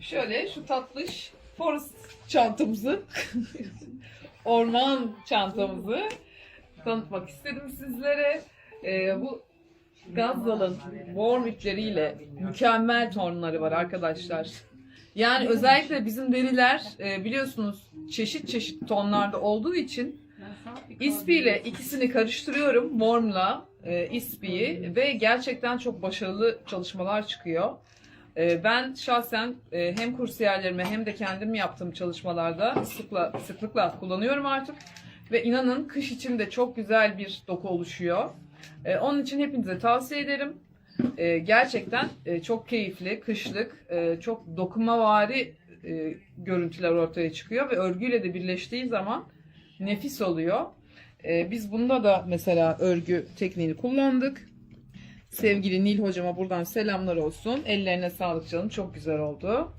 Şöyle şu tatlış forest çantamızı, orman çantamızı tanıtmak istedim sizlere. Ee, bu Gazzal'ın warm ipleriyle mükemmel tonları var arkadaşlar. Yani özellikle bizim deriler e, biliyorsunuz çeşit çeşit tonlarda olduğu için İSPI ile ikisini karıştırıyorum. Warm'la e, İSPI'yi ve gerçekten çok başarılı çalışmalar çıkıyor. E, ben şahsen e, hem kursiyerlerime hem de kendim yaptığım çalışmalarda sıkla, sıklıkla kullanıyorum artık. Ve inanın kış için de çok güzel bir doku oluşuyor. E, onun için hepinize tavsiye ederim. E, gerçekten e, çok keyifli, kışlık, e, çok dokunmavari e, görüntüler ortaya çıkıyor ve örgüyle de birleştiği zaman nefis oluyor. Biz bunda da mesela örgü tekniğini kullandık. Sevgili Nil hocama buradan selamlar olsun. Ellerine sağlık canım. Çok güzel oldu.